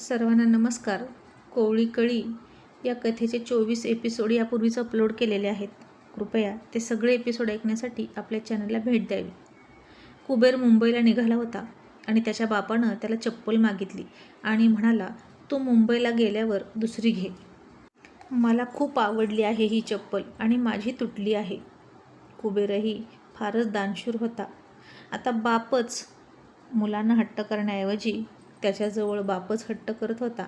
सर्वांना नमस्कार. कोवळी कळी या कथेचे चोवीस एपिसोड यापूर्वीच अपलोड केलेले आहेत. कृपया ते सगळे एपिसोड ऐकण्यासाठी आपल्या चॅनलला भेट द्यावी. कुबेर मुंबईला निघाला होता आणि त्याच्या बापानं त्याला चप्पल मागितली आणि म्हणाला तू मुंबईला गेल्यावर दुसरी घे. मला खूप आवडली आहे ही चप्पल आणि माझी तुटली आहे. कुबेरही फारच दानशूर होता. आता बापच मुलांना हट्ट करण्याऐवजी त्याच्याजवळ बापच हट्ट करत होता.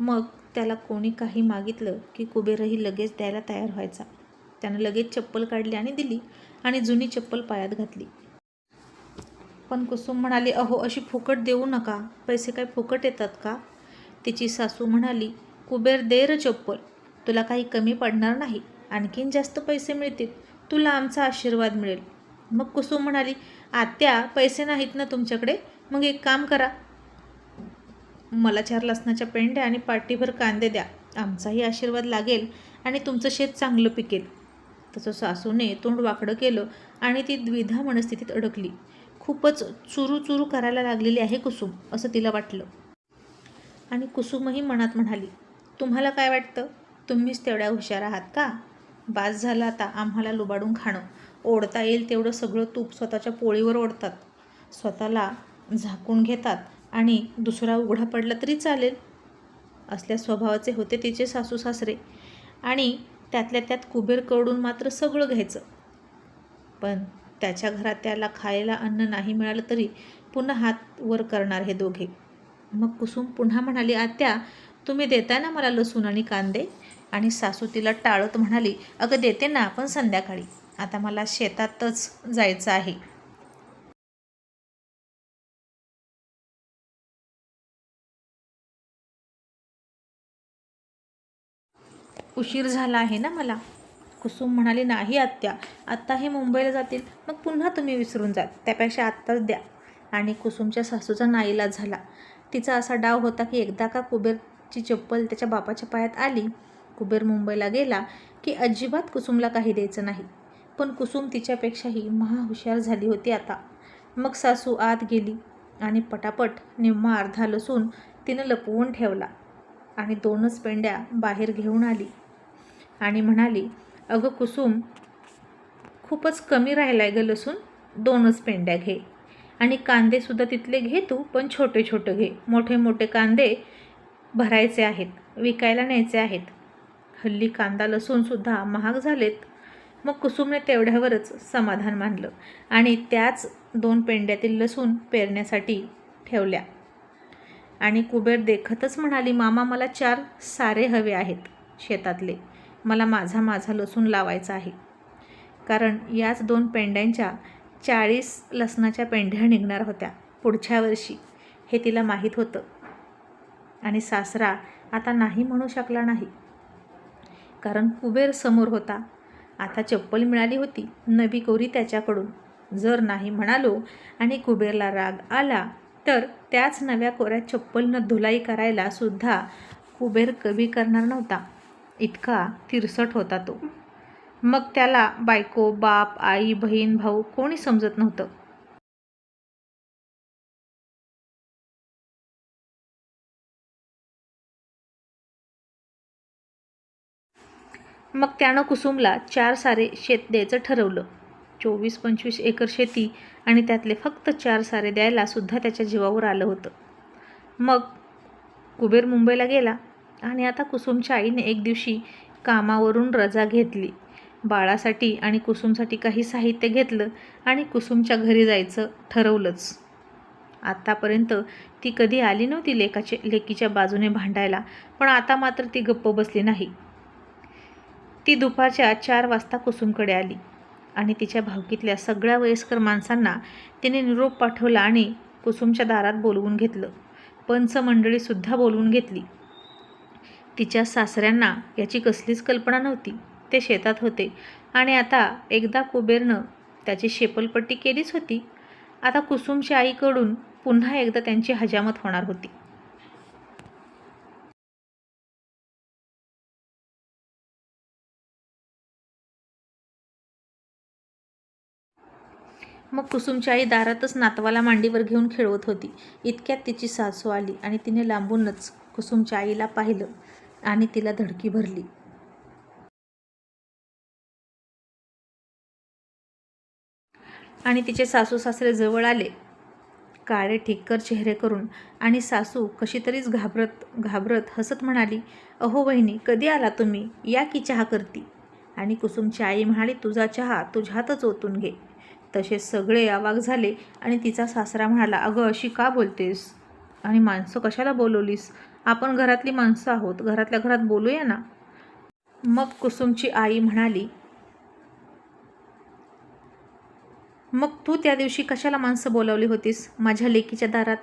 मग त्याला कोणी काही मागितलं की कुबेरही लगेच द्यायला तयार व्हायचा. त्यानं लगेच चप्पल काढली आणि दिली आणि जुनी चप्पल पायात घातली. पण कुसुम म्हणाली अहो अशी फुकट देऊ नका. पैसे काय फुकट येतात का? तिची सासू म्हणाली कुबेर दे र चप्पल. तुला काही कमी पडणार नाही. आणखीन जास्त पैसे मिळतील. तुला आमचा आशीर्वाद मिळेल. मग कुसुम म्हणाली आत्या पैसे नाहीत ना तुमच्याकडे. मग एक काम करा. मला चार लसणाच्या पेंड्या आणि पाटीभर कांदे द्या. आमचाही आशीर्वाद लागेल आणि तुमचं शेत चांगलं पिकेल. तसं सासूने तोंड वाकडं केलं आणि ती द्विधा मनस्थितीत अडकली. खूपच चुरू चुरू करायला लागलेली आहे कुसुम असं तिला वाटलं. आणि कुसुमही मनात म्हणाली तुम्हाला काय वाटतं? तुम्हीच तेवढ्या हुशार आहात का? बास झाला आता आम्हाला लुबाडून खाणं. ओढता येईल तेवढं सगळं तूप स्वतःच्या पोळीवर ओढतात. स्वतःला झाकून घेतात. आणि दुसरा उघडा पडला तरी चालेल. असल्या स्वभावाचे होते तिचे सासू सासरे. आणि त्यातल्या त्यात कुबेरकडून मात्र सगळं घ्यायचं. पण त्याच्या घरात त्याला खायला अन्न नाही मिळालं तरी पुन्हा हात वर करणार हे दोघे. मग कुसुम पुन्हा म्हणाली आत्या तुम्ही देताय ना मला लसूण आणि कांदे? आणि सासू तिला टाळत म्हणाली अगं देते ना आपण संध्याकाळी. आता मला शेतातच जायचं आहे. उशीर झाला आहे ना मला. कुसुम म्हणाली नाही आत्या आत्ता हे मुंबईला जातील. मग पुन्हा तुम्ही विसरून जा त्यापेक्षा आत्ताच द्या. आणि कुसुमच्या सासूचा नाईलाज झाला. तिचा असा डाव होता की एकदा का कुबेरची चप्पल त्याच्या बापाच्या पायात आली कुबेर मुंबईला गेला की अजिबात कुसुमला काही द्यायचं नाही. पण कुसुम तिच्यापेक्षाही महाहुशार झाली होती आता. मग सासू आत गेली आणि पटापट निम्मा अर्धा लसून तिनं लपवून ठेवला आणि दोनच पेंड्या बाहेर घेऊन आली. आणि म्हणाली अगं कुसुम खूपच कमी राहिला आहे ग लसूण दोनच पेंड्या घे. आणि कांदेसुद्धा तिथले घे तू पण छोटे छोटे घे. मोठे मोठे कांदे भरायचे आहेत विकायला न्यायचे आहेत. हल्ली कांदा लसूणसुद्धा महाग झालेत. मग कुसुमने तेवढ्यावरच समाधान मानलं आणि त्याच दोन पेंड्यातील लसूण पेरण्यासाठी ठेवल्या. आणि कुबेर देखतच म्हणाली मामा मला चार सारे हवे आहेत शेतातले. मला माझा माझा लसूण लावायचा आहे. कारण याच दोन पेंड्यांच्या चाळीस लसणाच्या पेंढ्या निघणार होत्या पुढच्या वर्षी. हे तिला माहीत होतं. आणि सासरा आता नाही म्हणू शकला नाही. कारण कुबेर समोर होता. आता चप्पल मिळाली होती नवी कोरी त्याच्याकडून. जर नाही म्हणालो आणि कुबेरला राग आला तर त्याच नव्या कोऱ्या चप्पलनं धुलाई करायला सुद्धा कुबेर कमी करणार नव्हता. इतका तिरसट होता तो. मग त्याला बायको बाप आई बहीण भाऊ कोणी समजत नव्हतं. मग त्यानं कुसुमला चार सारे शेत द्यायचं ठरवलं. चोवीस पंचवीस एकर शेती आणि त्यातले फक्त चार सारे द्यायला सुद्धा त्याच्या जीवावर आलं होतं. मग कुबेर मुंबईला गेला. आणि आता कुसुमच्या आईने एक दिवशी कामावरून रजा घेतली. बाळासाठी आणि कुसुमसाठी काही साहित्य घेतलं आणि कुसुमच्या घरी जायचं ठरवलंच. आत्तापर्यंत ती कधी आली नव्हती लेकाचे लेकीच्या बाजूने भांडायला पण आता मात्र ती गप्प बसली नाही. ती दुपारच्या चार वाजता कुसुमकडे आली आणि तिच्या भावकीतल्या सगळ्या वयस्कर माणसांना तिने निरोप पाठवला आणि कुसुमच्या दारात बोलवून घेतलं. पंचमंडळीसुद्धा बोलवून घेतली. तिच्या सासऱ्यांना याची कसलीच कल्पना नव्हती. ते शेतात होते. आणि आता एकदा कुबेरनं त्याची शेपलपट्टी केलीच होती. आता कुसुमच्या आईकडून पुन्हा एकदा त्यांची हजामत होणार होती. मग कुसुमची आई दारातच नातवाला मांडीवर घेऊन खेळवत होती. इतक्यात तिची सासू आली आणि तिने लांबूनच कुसुमच्या आईला पाहिलं. आणि तिला धडकी भरली. आणि तिचे सासू सासरे जवळ आले. काळे ठिक्कर चेहरे करून आणि सासू कशी तरीच घाबरत घाबरत हसत म्हणाली अहो वहिनी कधी आला तुम्ही? या की चहा करती? आणि कुसुमची आई म्हणाली तुझा चहा तुझ्यातच ओतून घे. तसे सगळे अवाक झाले आणि तिचा सासरा म्हणाला अगं अशी का बोलतेस? आणि माणसं कशाला बोलवलीस? आपण घरातली माणसं आहोत घरातल्या घरात बोलूया ना? मग कुसुमची आई म्हणाली मग तू त्या दिवशी कशाला माणसं बोलावली होतीस माझ्या लेकीच्या दारात?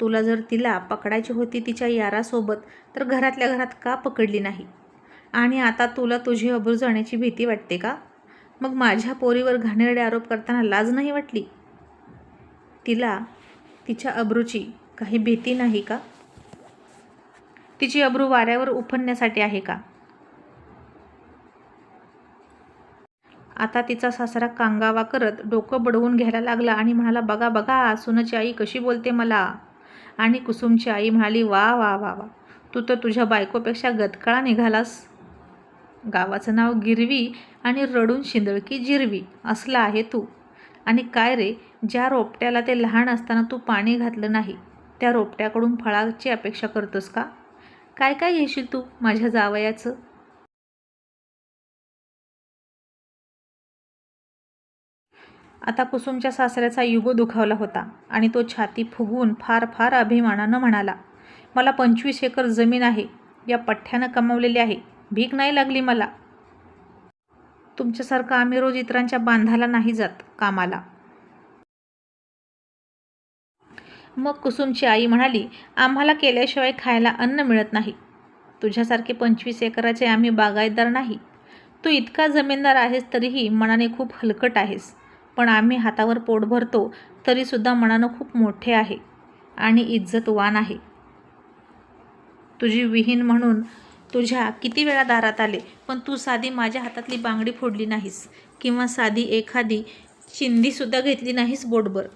तुला जर तिला पकडायची होती तिच्या यारासोबत तर घरातल्या घरात का पकडली नाही? आणि आता तुला तुझी अब्रू जाण्याची भीती वाटते का? मग माझ्या पोरीवर घाणेरडे आरोप करताना लाज नाही वाटली? तिला तिच्या अब्रूची काही भीती नाही का? तिची अब्रू वाऱ्यावर उफणण्यासाठी आहे का? आता तिचा सासरा कांगावा करत डोकं बडवून घ्यायला लागला आणि म्हणाला बघा बघा सुनाची आई कशी बोलते मला. आणि कुसुमची आई म्हणाली वा वा वा वा तू तर तुझ्या बायकोपेक्षा गतकाळा निघालास. गावाचं नाव गिरवी आणि रडून शिंदळकी जिरवी असला आहे तू. आणि काय रे ज्या रोपट्याला ते लहान असताना तू पाणी घातलं नाही त्या रोपट्याकडून फळाची अपेक्षा करतोस का? काय काय घेशील तू माझ्या जावयाचं? आता कुसुमच्या सासऱ्याचा युगो दुखावला होता आणि तो छाती फुगवून फार फार अभिमानानं म्हणाला मला पंचवीस एकर जमीन आहे या पठ्ठ्यानं कमावलेली आहे भीक नाही लागली मला. तुमच्यासारखं आम्ही रोज इतरांच्या बांधाला नाही जात कामाला. मग कुसुमची आई म्हणाली आम्हाला केल्याशिवाय खायला अन्न मिळत नाही. तुझ्यासारखे पंचवीस एकराचे आम्ही बागायतदार नाही. तू इतका जमीनदार आहेस तरीही मनाने खूप हलकट आहेस. पण आम्ही हातावर पोट भरतो तरीसुद्धा मनानं खूप मोठे आहे आणि इज्जतवान आहे. तुझी विहीन म्हणून तुझ्या किती वेळा दारात आले पण तू साधी माझ्या हातातली बांगडी फोडली नाहीस किंवा साधी एखादी चिंधीसुद्धा घेतली नाहीस बोटभर.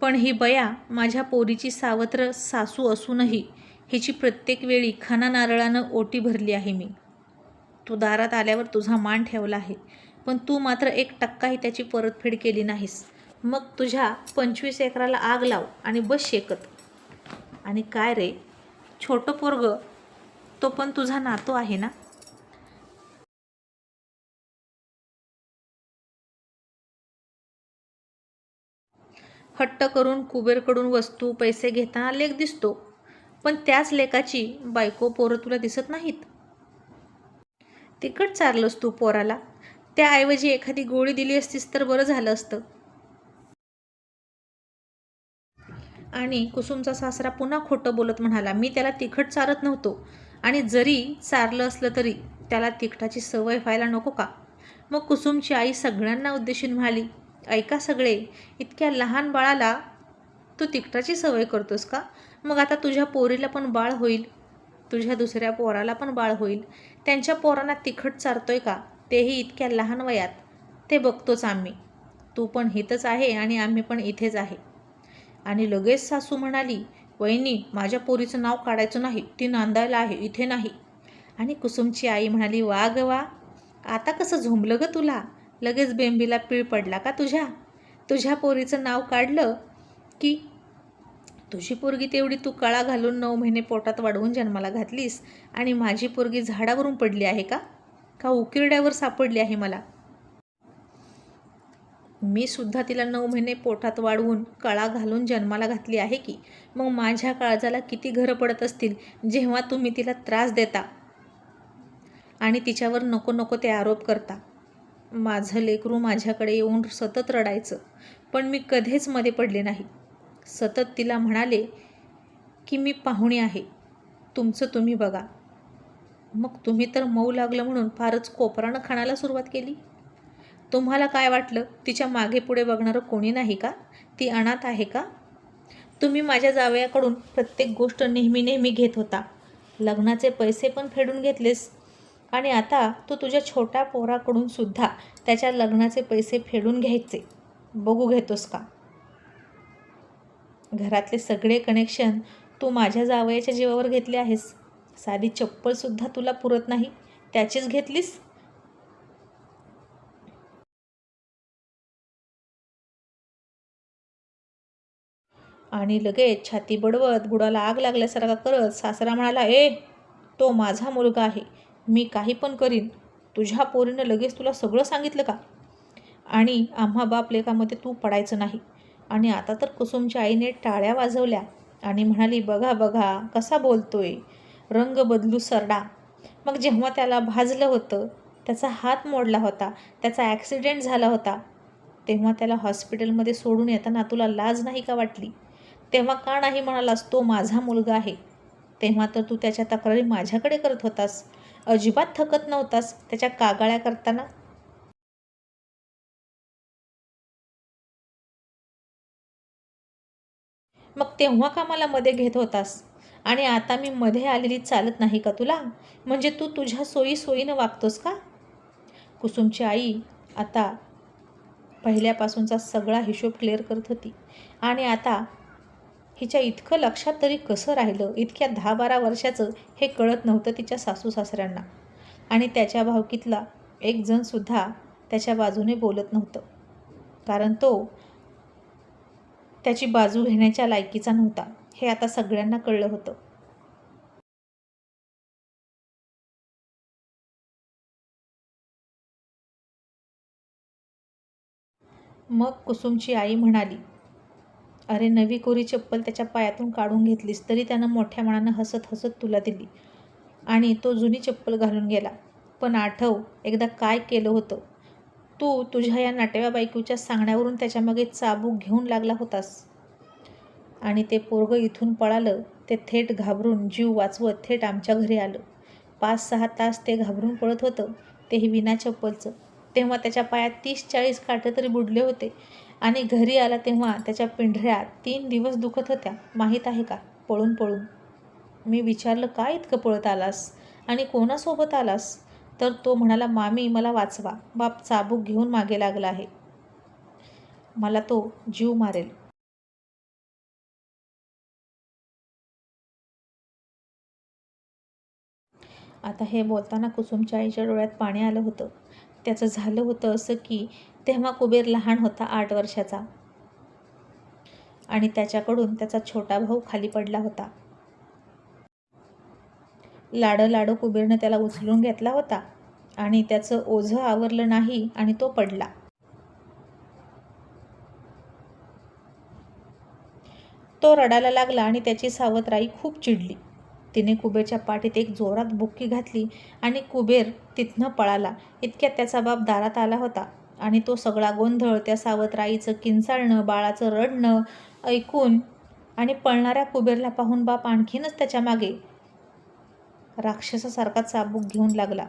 पण ही बया माझ्या पोरीची सावत्र सासू असूनही हिची प्रत्येक वेळी खाना नारळानं ओटी भरली आहे मी. तू दारात आल्यावर तुझा मान ठेवला आहे पण तू मात्र एक टक्काही त्याची परतफेड केली नाहीस. मग तुझ्या पंचवीस एकराला आग लाव आणि बस शेकत. आणि काय रे? छोटं पोरग तो पण तुझा नातो आहे ना? हट्ट करून कुबेरकडून वस्तू पैसे घेताना लेख दिसतो. पण त्याच लेकाची बायको पोरं तुला दिसत नाहीत. तिकट चारलंस तू पोराला. त्याऐवजी एखादी गोळी दिली असतीस तर बरं झालं असतं. आणि कुसुमचा सासरा पुन्हा खोटं बोलत म्हणाला मी त्याला तिखट चारत नव्हतो. आणि जरी चारलं असलं तरी त्याला तिखटाची सवय व्हायला नको का? मग कुसुमची आई सगळ्यांना उद्देशून म्हणाली ऐका सगळे इतक्या लहान बाळाला तू तिखटाची सवय करतोस का? मग आता तुझ्या पोरीला पण बाळ होईल. तुझ्या दुसऱ्या पोराला पण बाळ होईल. त्यांच्या पोरांना तिखट चारतोय का? तेही इतक्या लहान वयात. ते बघतोच आम्ही. तू पण हितच आहे आणि आम्ही पण इथेच आहे. आणि लगेच सासू म्हणाली वहिनी माझ्या पोरीचं नाव काढायचं नाही. ती नांदायला आहे. इथे नाही. आणि कुसुमची आई म्हणाली वा ग वा. आता कसं झोंबलं ग तुला? लगेच बेंबीला पीळ पडला का तुझ्या? तुझ्या पोरीचं नाव काढलं की तुझी पोरगी तेवढी तू कळा घालून नऊ महिने पोटात वाढवून जन्माला घातलीस आणि माझी पोरगी झाडावरून पडली आहे का? का उकिरड्यावर सापडली आहे मला? मी सुद्धा तिला नऊ महिने पोटात वाढवून कळा घालून जन्माला घातली आहे की? मग माझ्या काळजाला किती घरं पडत असतील जेव्हा तुम्ही तिला त्रास देता आणि तिच्यावर नको नको ते आरोप करता? माझं लेकरू माझ्याकडे येऊन सतत रडायचं पण मी कधीच मध्ये पडले नाही. सतत तिला म्हणाले की मी पाहुणे आहे तुमचं तुम्ही बघा. मग तुम्ही तर मऊ लागलं म्हणून फारच कोपरानं खाण्याला सुरुवात केली. तुम्हाला काय वाटलं? तिच्यामागे पुढे बघणारं कोणी नाही का? ती अनाथ आहे का? तुम्ही माझ्या जावयाकडून प्रत्येक गोष्ट नेहमी नेहमी घेत होता. लग्नाचे पैसे पण फेडून घेतलेस. आणि आता तू तुझ्या छोट्या पोराकडून सुद्धा त्याच्या लग्नाचे पैसे फेडून घ्यायचे. बघू घेतोस का? घरातले सगळे कनेक्शन तू माझ्या जावयाच्या जीवावर घेतले आहेस. साधी चप्पलसुद्धा तुला पुरत नाही. त्याचीच घेतलीस? आणि लगेच छाती बडवत बुडाला आग लागल्यासारखा करत सासरा म्हणाला ए तो माझा मुलगा आहे. मी काही पण करीन तुझ्या पोरीनं लगेच तुला सगळं सांगितलं का? आणि आम्हा बाप लेखामध्ये तू पडायचं नाही. आणि आता तर कुसुमच्या आईने टाळ्या वाजवल्या आणि म्हणाली बघा बघा कसा बोलतोय. रंग बदलू सरडा. मग जेव्हा त्याला भाजलं होतं त्याचा हात मोडला होता त्याचा ॲक्सिडेंट झाला होता तेव्हा त्याला हॉस्पिटलमध्ये सोडून येताना तुला लाज नाही का वाटली? तेव्हा का नाही म्हणालास तो माझा मुलगा आहे. तेव्हा तर तू त्याच्या तक्रारी माझ्याकडे करत होतास. अजिबात थकत नव्हतास त्याच्या कागाळ्या करताना? मग तेव्हा का मला मध्ये घेत होतास? आणि आता मी मध्ये आलेली चालत नाही का तुला? म्हणजे तू तुझ्या सोयी सोयीनं वागतोस का? कुसुमची आई आता पहिल्यापासूनचा सगळा हिशोब क्लिअर करत होती. आणि आता हिच्या इतकं लक्षात तरी कसं राहिलं? इतक्या दहा बारा वर्षाचं हे कळत नव्हतं तिच्या सासू सासऱ्यांना आणि त्याच्या भावकीतला एक जणसुद्धा त्याच्या बाजूने बोलत नव्हतं. कारण तो त्याची बाजू घेण्याच्या लायकीचा नव्हता. हे आता सगळ्यांना कळलं होतं. मग कुसुमची आई म्हणाली अरे नवी कोरी चप्पल त्याच्या पायातून काढून घेतलीस तरी त्यानं मोठ्या मनानं हसत हसत तुला दिली. आणि तो जुनी चप्पल घालून गेला. पण आठव एकदा काय केलं होतं? तू तुझ्या या नाटव्या बायकोच्या सांगण्यावरून त्याच्यामागे चाबूक घेऊन लागला होतास. आणि ते पोरगं इथून पळालं ते थेट घाबरून जीव वाचवत थेट आमच्या घरी आलं. पाच सहा तास ते घाबरून पळत होतं तेही विना चप्पलचं. तेव्हा त्याच्या पायात तीस चाळीस काठं तरी बुडले होते. आणि घरी आला तेव्हा त्याच्या पिंढऱ्या तीन दिवस दुखत होत्या. माहीत आहे का? पळून पळून. मी विचारलं काय इतकं पळत आलास? आणि कोणासोबत आलास? तर तो म्हणाला मामी मला वाचवा. बाप चाबूक घेऊन मागे लागला आहे. मला तो जीव मारेल. आता हे बोलताना कुसुमच्या आईच्या डोळ्यात पाणी आलं होतं. त्याचं झालं होतं असं की तेव्हा कुबेर लहान होता आठ वर्षाचा. आणि त्याच्याकडून त्याचा छोटा भाऊ खाली पडला होता. लाडं लाडं कुबेरनं त्याला उचलून घेतला होता आणि त्याचं ओझं आवरलं नाही आणि तो पडला. तो रडायला लागला आणि त्याची सावत्राई खूप चिडली. तिने कुबेरच्या पाठीत एक जोरात बुक्की घातली आणि कुबेर तिथनं पळाला. इतक्यात त्याचा बाप दारात आला होता आणि तो सगळा गोंधळ त्या सावत्राईचं किंचाळणं बाळाचं रडणं ऐकून आणि पळणाऱ्या कुबेरला पाहून बाप आणखीनच त्याच्यामागे राक्षसासारखा चाबूक घेऊन लागला.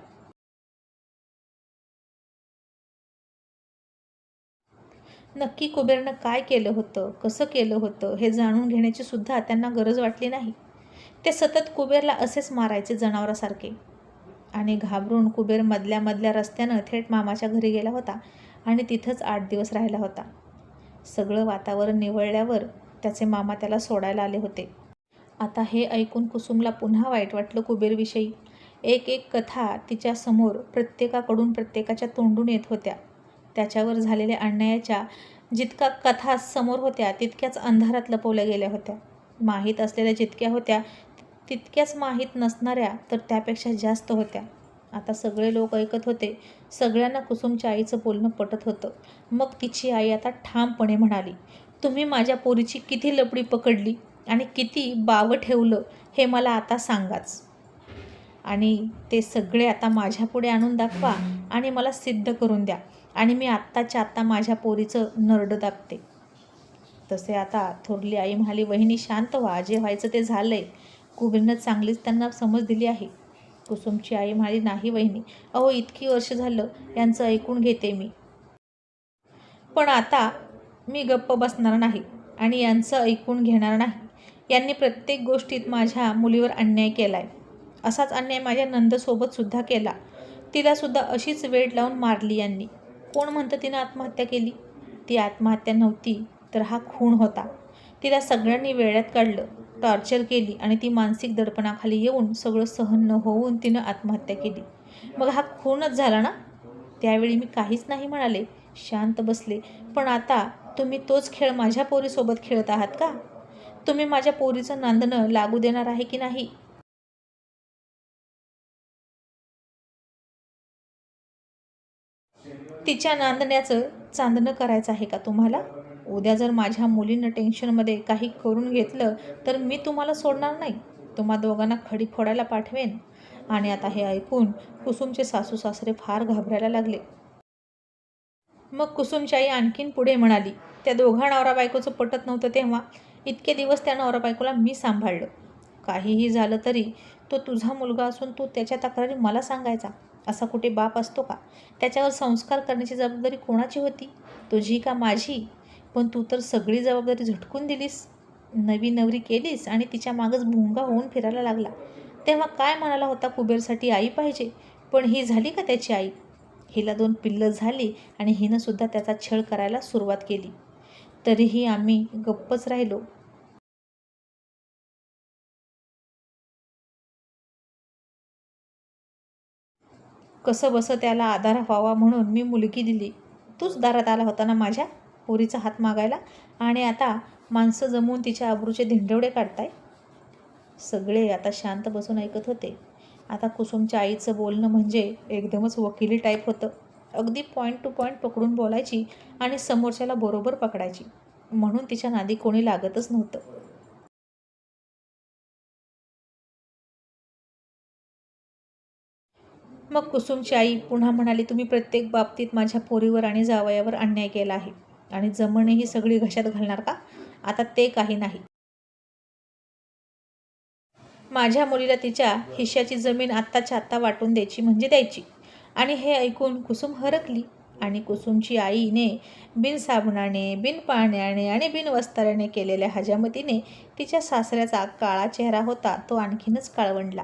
नक्की कुबेरनं काय केलं होतं कसं केलं होतं हे जाणून घेण्याची सुद्धा त्यांना गरज वाटली नाही. ते सतत कुबेरला असेच मारायचे जनावरासारखे. आणि घाबरून कुबेर मधल्या मधल्या रस्त्यानं थेट मामाच्या घरी गेला होता आणि तिथंच आठ दिवस राहिला होता. सगळं वातावरण निवळल्यावर त्याचे मामा त्याला सोडायला आले होते. आता हे ऐकून कुसुमला पुन्हा वाईट वाटलं कुबेरविषयी. एक एक कथा तिच्यासमोर प्रत्येकाकडून प्रत्येकाच्या तोंडून येत होत्या. त्याच्यावर झालेल्या अन्यायाच्या जितका कथा समोर होत्या तितक्याच अंधारात लपवल्या गेल्या होत्या. माहीत असलेल्या जितक्या होत्या तितक्याच माहीत नसणाऱ्या तर त्यापेक्षा जास्त होत्या. आता सगळे लोक ऐकत होते. सगळ्यांना कुसुमच्या आईचं बोलणं पटत होतं. मग तिची आई आता ठामपणे म्हणाली तुम्ही माझ्या पोरीची किती लपडी पकडली आणि किती बावं ठेवलं हे मला आता सांगाच. आणि ते सगळे आता माझ्यापुढे आणून दाखवा आणि मला सिद्ध करून द्या आणि मी आत्ताच्या आत्ता माझ्या पोरीचं नरड दाबते तसे आता थोरली आई म्हणाली वहिनी शांत व्हा. जे व्हायचं ते झालं आहे कुबेरनं चांगलीच त्यांना समज दिली आहे. कुसुमची आई म्हणाली नाही वहिनी अहो इतकी वर्ष झालं यांचं ऐकून घेते मी. पण आता मी गप्प बसणार नाही आणि यांचं ऐकून घेणार नाही. यांनी प्रत्येक गोष्टीत माझ्या मुलीवर अन्याय केला आहे असाच अन्याय माझ्या नंदसोबतसुद्धा केला. तिलासुद्धा अशीच वेळ लावून मारली यांनी. कोण म्हणतं तिनं आत्महत्या केली? ती आत्महत्या नव्हती तर हा खून होता. तिला सगळ्यांनी वेळ्यात काढलं. टॉर्चर केली आणि ती मानसिक दडपणाखाली येऊन सगळं सहन न होऊन तिनं आत्महत्या केली. मग हा खूनच झाला ना? त्यावेळी मी काहीच नाही म्हणाले. शांत बसले. पण आता तुम्ही तोच खेळ माझ्या पोरीसोबत खेळत आहात का? तुम्ही माझ्या पोरीचं नांदणं लागू देणार आहे की नाही? तिच्या नांदण्याचं चांदणं करायचं आहे का तुम्हाला? उद्या जर माझ्या मुलीनं टेन्शनमध्ये काही करून घेतलं तर मी तुम्हाला सोडणार नाही. तुम्हा दोघांना खडी फोडायला पाठवेन. आणि आता हे ऐकून कुसुमचे सासू सासरे फार घाबरायला लागले. मग कुसुमची आई आणखीन पुढे म्हणाली त्या दोघा नवरा बायकोचं पटत नव्हतं तेव्हा. इतके दिवस त्या नवरा बायकोला मी सांभाळलं. काहीही झालं तरी तो तुझा मुलगा असून तू त्याच्या तक्रारी मला सांगायचा. असा कुठे बाप असतो का? त्याच्यावर संस्कार करण्याची जबाबदारी कोणाची होती? तुझी का माझी? पण तू तर सगळी जबाबदारी झटकून दिलीस. नवी नवरी केलीस आणि तिच्या मागच भुंगा होऊन फिरायला लागला. तेव्हा काय म्हणाला होता कुबेरसाठी आई पाहिजे? पण ही झाली का त्याची आई? हिला दोन पिल्लं झाली आणि हिनंसुद्धा त्याचा छळ करायला सुरुवात केली. तरीही आम्ही गप्पच राहिलो. कसं बसं त्याला आधार व्हावा म्हणून मी मुलगी दिली. तूच दारात आला होता ना माझ्या? पोरीचा हात मागायला आणि आता माणसं जमवून तिच्या आबरूचे धिंडवडे काढताय. सगळे आता शांत बसून ऐकत होते. आता कुसुमच्या आईचं बोलणं म्हणजे एकदमच वकिली टाईप होतं. अगदी पॉईंट टू पॉईंट पकडून बोलायची आणि समोरच्याला बरोबर पकडायची. म्हणून तिच्या नादी कोणी लागतच नव्हतं. मग कुसुमची आई पुन्हा म्हणाली तुम्ही प्रत्येक बाबतीत माझ्या पोरीवर आणि जावयावर अन्याय केला आहे. आणि जमणे ही सगळी घशात घालणार का? आता ते काही नाही. माझ्या मुलीला तिच्या हिश्याची जमीन आत्ताच्या आत्ता वाटून द्यायची म्हणजे द्यायची. आणि हे ऐकून कुसुम हरकली आणि कुसुमची आईने बिन साबणाने बिन पाण्याने आणि बिन वस्त्राने केलेल्या हजामतीने तिच्या सासऱ्याचा काळा चेहरा होता तो आणखीनच काळवंडला.